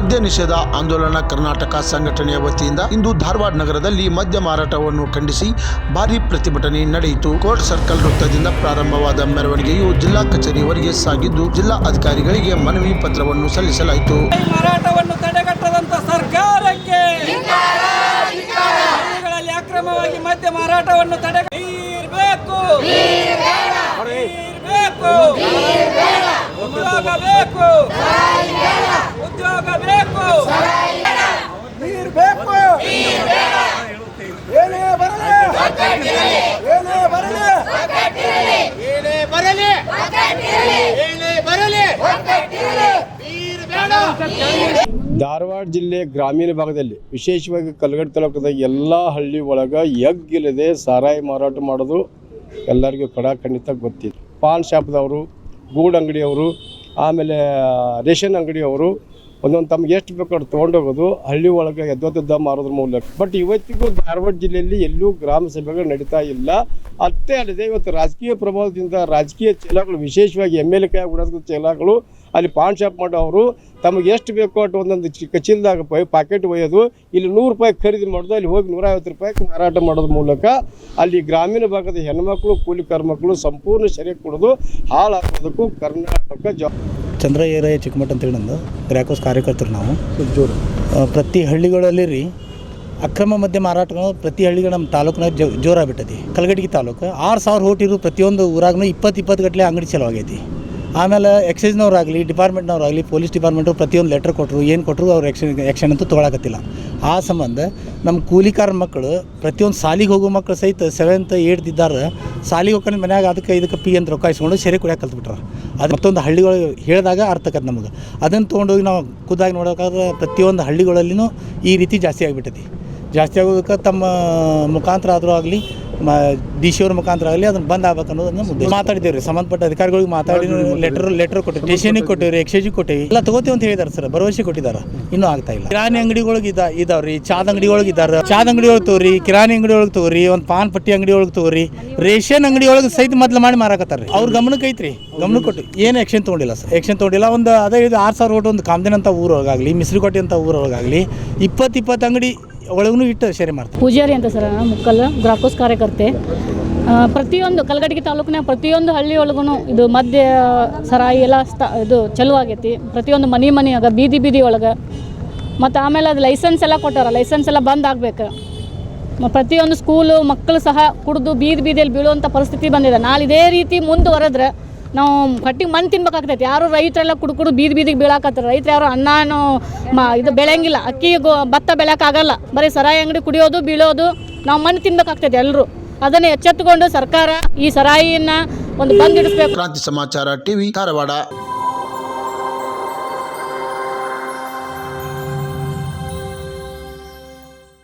ಮದ್ಯ ನಿಷೇಧ ಆಂದೋಲನ ಕರ್ನಾಟಕ ಸಂಘಟನೆಯ ವತಿಯಿಂದ ಇಂದು ಧಾರವಾಡ ನಗರದಲ್ಲಿ ಮದ್ಯ ಮಾರಾಟವನ್ನು ಖಂಡಿಸಿ ಭಾರಿ ಪ್ರತಿಭಟನೆ ನಡೆಯಿತು. ಕೋರ್ಟ್ ಸರ್ಕಲ್ ವೃತ್ತದಿಂದ ಪ್ರಾರಂಭವಾದ ಮೆರವಣಿಗೆಯು ಜಿಲ್ಲಾ ಕಚೇರಿವರೆಗೆ ಸಾಗಿದ್ದು, ಜಿಲ್ಲಾ ಅಧಿಕಾರಿಗಳಿಗೆ ಮನವಿ ಪತ್ರವನ್ನು ಸಲ್ಲಿಸಲಾಯಿತು. ಮಾರಾಟವನ್ನು ತಡೆಗಟ್ಟದಂತ ಸರ್ಕಾರಕ್ಕೆ ಅಕ್ರಮವಾಗಿ ಮದ್ಯ ಮಾರಾಟವನ್ನು ತಡೆ ಬೇಕು ಬೇಕು ಉದ್ಯೋಗ ಬೇಕು ಉದ್ಯೋಗ ಬೇಕು ನೀರ್ ಬೇಕು ಏನೇ ಬರಲಿ ಏನೇ ಬರಲಿ ಏನೇ ಬರಲಿ ಏನೇ ಬರಲಿ ನೀರು ಬೇಡ ಧಾರವಾಡ ಜಿಲ್ಲೆ ಗ್ರಾಮೀಣ ಭಾಗದಲ್ಲಿ ವಿಶೇಷವಾಗಿ ಕಲ್ಗಡ್ ತಾಲೂಕದ ಎಲ್ಲ ಹಳ್ಳಿ ಒಳಗೆ ಎಗ್ಗಿಲ್ಲದೆ ಸಾರಾಯಿ ಮಾರಾಟ ಮಾಡೋದು ಎಲ್ಲರಿಗೂ ಕಡಾಖಂಡಿತ ಗೊತ್ತಿದೆ. ಪಾನ್ ಶಾಪ್ದವರು, ಗೂಡ್ ಅಂಗಡಿಯವರು, ಆಮೇಲೆ ರೇಷನ್ ಅಂಗಡಿಯವರು ಒಂದೊಂದು ತಮ್ಗೆ ಎಷ್ಟು ಬೇಕು ಅಷ್ಟು ತೊಗೊಂಡೋಗೋದು ಹಳ್ಳಿ ಒಳಗೆ ಎದ್ದೊದ್ದದ್ದ ಮಾರೋದ್ರ ಮೂಲಕ ಬಟ್ ಇವತ್ತಿಗೂ ಧಾರವಾಡ ಜಿಲ್ಲೆಯಲ್ಲಿ ಎಲ್ಲೂ ಗ್ರಾಮ ಸಭೆಗಳು ನಡೀತಾ ಇಲ್ಲ. ಅಷ್ಟೇ ಅಲ್ಲದೆ ಇವತ್ತು ರಾಜಕೀಯ ಪ್ರಭಾವದಿಂದ ರಾಜಕೀಯ ಚೇಲಾಗಳು, ವಿಶೇಷವಾಗಿ ಎಂ ಎಲ್ ಎ ಕೈ ಚೀಲಗಳು, ಅಲ್ಲಿ ಪಾನ್ ಶಾಪ್ ಮಾಡೋರು ತಮಗೆ ಎಷ್ಟು ಬೇಕೋ ಅಷ್ಟು ಒಂದೊಂದು ಚಿಕ್ಕ ಪೈ ಪಾಕೆಟ್ ಒಯ್ಯೋದು, ಇಲ್ಲಿ ನೂರು ರೂಪಾಯಿ ಖರೀದಿ ಮಾಡೋದು, ಅಲ್ಲಿ ಹೋಗಿ ನೂರೈವತ್ತು ರೂಪಾಯಿಗೆ ಮಾರಾಟ ಮಾಡೋದ್ರ ಮೂಲಕ ಅಲ್ಲಿ ಗ್ರಾಮೀಣ ಭಾಗದ ಹೆಣ್ಮಕ್ಳು, ಕೂಲಿ ಕರ್ಮಕ್ಳು ಸಂಪೂರ್ಣ ಶರೀರ ಕೊಡೋದು ಹಾಳಾಗೋದಕ್ಕೂ ಕರ್ನಾಟಕ ಜವಾಬ್ದಾರಿ ಚಂದ್ರಯ್ಯರಯ್ಯ ಚಿಕ್ಕಮಠ ಅಂತೇಳಿ ನಂದು. ಗ್ರಾಕೋಸ್ ಕಾರ್ಯಕರ್ತರು ನಾವು. ಜೋರು. ಪ್ರತಿ ಹಳ್ಳಿಗಳಲ್ಲಿ ರೀ ಅಕ್ರಮ ಮಧ್ಯ ಮಾರಾಟಗಳು ಪ್ರತಿ ಹಳ್ಳಿಗಳು ನಮ್ಮ ತಾಲೂಕಿನಾಗ ಜೋ ಜೋರಾಗ್ಬಿಟ್ಟೈತಿ ಕಲಗಟಗಿ ತಾಲೂಕು ಆರು ಸಾವಿರ ಹೋಟಿರು ಪ್ರತಿಯೊಂದು ಊರಾಗೂ ಇಪ್ಪತ್ತು ಇಪ್ಪತ್ತು ಗಟ್ಟಲೆ ಅಂಗಡಿ ಚಲೋ ಆಗೈತಿ. ಆಮೇಲೆ ಎಕ್ಸೈಸ್ನವ್ರಾಗಲಿ, ಡಿಪಾರ್ಟ್ಮೆಂಟ್ನವ್ರಾಗಲಿ, ಪೊಲೀಸ್ ಡಿಪಾರ್ಟ್ಮೆಂಟು ಪ್ರತಿಯೊಂದು ಲೆಟ್ರ್ ಕೊಟ್ಟರು ಏನು ಕೊಟ್ಟರು ಅವ್ರು ಎಕ್ಷನ್ ಎಕ್ಷನ್ ಅಂತೂ ತೊಗೊಳಕತ್ತಿಲ್ಲ. ಆ ಸಂಬಂಧ ನಮ್ಮ ಕೂಲಿಕಾರ ಮಕ್ಕಳು ಪ್ರತಿಯೊಂದು ಸಾಲಿಗೆ ಹೋಗೋ ಮಕ್ಕಳು ಸಹಿತ ಸೆವೆಂತ್ ಏಯ್ಟ್ ಇದ್ದಾರೆ, ಸಾಲಿಗೆ ಹೋಗ್ಕೊಂಡು ಮನ್ಯಾಗ ಅದಕ್ಕೆ ಇದಕ್ಕೆ ಪಿ ಅಂತ ರೊಕ್ಕ ಇಸ್ಕೊಂಡು ಸೆರೆ ಕುಡಿಯೋಕೆ ಕಲ್ತ್ಬಿಟ್ರೆ. ಅದು ಮತ್ತೊಂದು ಹಳ್ಳಿಗಳು ಹೇಳಿದಾಗ ಅರ್ಥಕತ್ತೆ ನಮಗೆ. ಅದನ್ನು ತೊಗೊಂಡೋಗಿ ನಾವು ಖುದ್ದಾಗಿ ನೋಡೋಕ್ಕಾದ್ರೆ ಪ್ರತಿಯೊಂದು ಹಳ್ಳಿಗಳಲ್ಲಿನೂ ಈ ರೀತಿ ಜಾಸ್ತಿ ಆಗಿಬಿಟ್ಟೈತಿ. ಜಾಸ್ತಿ ಆಗೋದಕ್ಕೆ ತಮ್ಮ ಮುಖಾಂತರ ಆದರೂ ಆಗಲಿ ಮ ಡಿ ಸಿ ಅವ್ರ ಮುಖಾಂತರ ಆಗಲಿ ಅದನ್ನು ಬಂದ್ ಆಗ್ಬೇಕು ಅನ್ನೋದನ್ನ ಉದ್ದೇಶ. ಮಾತಾಡಿದ್ದೇವೆ ರೀ ಸಂಬಂಧಪಟ್ಟ ಅಧಿಕಾರಿಗಳಿಗೆ ಮಾತಾಡಿ ಲೆಟರ್ ಲೆಟರ್ ಕೊಟ್ಟಿವಿ ಸ್ಟೇಷನಿಗೆ ಕೊಟ್ಟಿವಿ ಎಕ್ಸೈಜಿಗೆ ಕೊಟ್ಟಿವಿ. ಎಲ್ಲ ತಗೋತೀವಿ ಅಂತ ಹೇಳಿದಾರೆ ಸರ್ ಭರವಸೆ ಕೊಟ್ಟಿದ್ದಾರೆ. ಇನ್ನೂ ಆಗ್ತಾ ಇಲ್ಲ. ಕಿರಾಣಿ ಅಂಗಡಿಗಳಿಗೆ ಇದ ಇದಾವೆ ರೀ ಚಾದ ಅಂಗಡಿಗಳಿಗೆ ಒಳಗೆ ಇದ್ದಾರೆ. ಚಾದ ಅಂಗಡಿ ಒಳಗೆ ತಗೋರಿ ಕಿರಾಣಿ ಅಂಗಡಿ ಒಳಗೆ ತಗೋರಿ ಒಂದು ಪಾನ್ ಪಟ್ಟಿ ಅಂಗಡಿ ಒಳಗೆ ತಗೋರಿ ರೇಷನ್ ಅಂಗಡಿಯೊಳಗೆ ಒಳಗೆ ಸಹಿತ ಮೊದ್ಲು ಮಾಡಿ ಮಾರಾಕತ್ತಾರೆ ಅವ್ರ ಗಮನಕ್ಕೆ ಐತ್ರಿ ಗಮನ ಕೊಟ್ಟು. ಏನು ಆ್ಯಕ್ಷನ್ ತೊಗೊಂಡಿಲ್ಲ ಸರ್. ಆ್ಯಕ್ಷನ್ ತೊಗೊಂಡಿಲ್ಲ ಒಂದು ಅದೇ ಇದು ಆರು ಸಾವಿರ ಓಟು ಒಂದು ಕಾಮದಿನ ಅಂತ ಊರೊಳಗಾಗಲಿ ಮಿಸ್ರಿಕೋಟೆ ಅಂತ ಊರೊಳಗಾಗಲಿ ಇಪ್ಪತ್ತು ಇಪ್ಪತ್ತು ಅಂಗಡಿ ಒಳಗೂ ಇಟ್ಟು ಶೇರ್ ಮಾಡ್ತಾರೆ ಪೂಜಾರಿ ಅಂತ ಸರ್ ಮುಕ್ಕಲ್ ಗ್ರಾಕೋಸ್ ಕಾರ್ಯಕರ್ತೆ. ಪ್ರತಿಯೊಂದು ಕಲಗಟಗಿ ತಾಲೂಕಿನ ಪ್ರತಿಯೊಂದು ಹಳ್ಳಿ ಒಳಗೂ ಇದು ಮದ್ಯ ಸರಾಯಿ ಎಲ್ಲ ಸ್ಥ, ಇದು ಚಲೋ ಆಗೈತಿ. ಪ್ರತಿಯೊಂದು ಮನೆ ಮನೆಯಾಗ ಬೀದಿ ಬೀದಿ ಒಳಗೆ. ಮತ್ತು ಆಮೇಲೆ ಅದು ಲೈಸೆನ್ಸ್ ಎಲ್ಲ ಕೊಟ್ಟಾರ ಲೈಸೆನ್ಸ್ ಎಲ್ಲ ಬಂದ್ ಆಗ್ಬೇಕು. ಪ್ರತಿಯೊಂದು ಸ್ಕೂಲು ಮಕ್ಕಳು ಸಹ ಕುಡಿದು ಬೀದಿ ಬೀದಿಯಲ್ಲಿ ಬೀಳುವಂಥ ಪರಿಸ್ಥಿತಿ ಬಂದಿದೆ. ನಾಳೆ ಇದೇ ರೀತಿ ಮುಂದುವರೆದ್ರೆ ನಾವು ಕಟ್ಟಿಗೆ ಮಣ್ಣು ತಿನ್ಬೇಕಾಗ್ತೈತಿ. ಯಾರು ರೈತರೆಲ್ಲ ಕುಡು ಕುಡು ಬೀದಿ ಬೀದಿಗೆ ಬೀಳಾಕತ್ತಾರೆ. ರೈತರು ಯಾರು ಅನ್ನನೂ ಮಾ ಇದು ಬೆಳೆಯಂಗಿಲ್ಲ. ಅಕ್ಕಿ ಗೋ ಭತ್ತ ಬೆಳೆಯೋಕ್ಕಾಗಲ್ಲ ಬರೀ ಸರಾಯಿ ಅಂಗಡಿ ಕುಡಿಯೋದು, ಬೀಳೋದು ನಾವು ಮಣ್ಣು ತಿನ್ಬೇಕಾಗ್ತೈತಿ ಎಲ್ಲರೂ ಅದನ್ನು ಎಚ್ಚೆತ್ತುಕೊಂಡು ಸರ್ಕಾರ ಈ ಸರಾಯಿಯನ್ನು ಒಂದು ಬಂದ್ ಇಡಿಸ್ಬೇಕು. ಕ್ರಾಂತಿ ಸಮಾಚಾರ ಟಿವಿ, ಧಾರವಾಡ.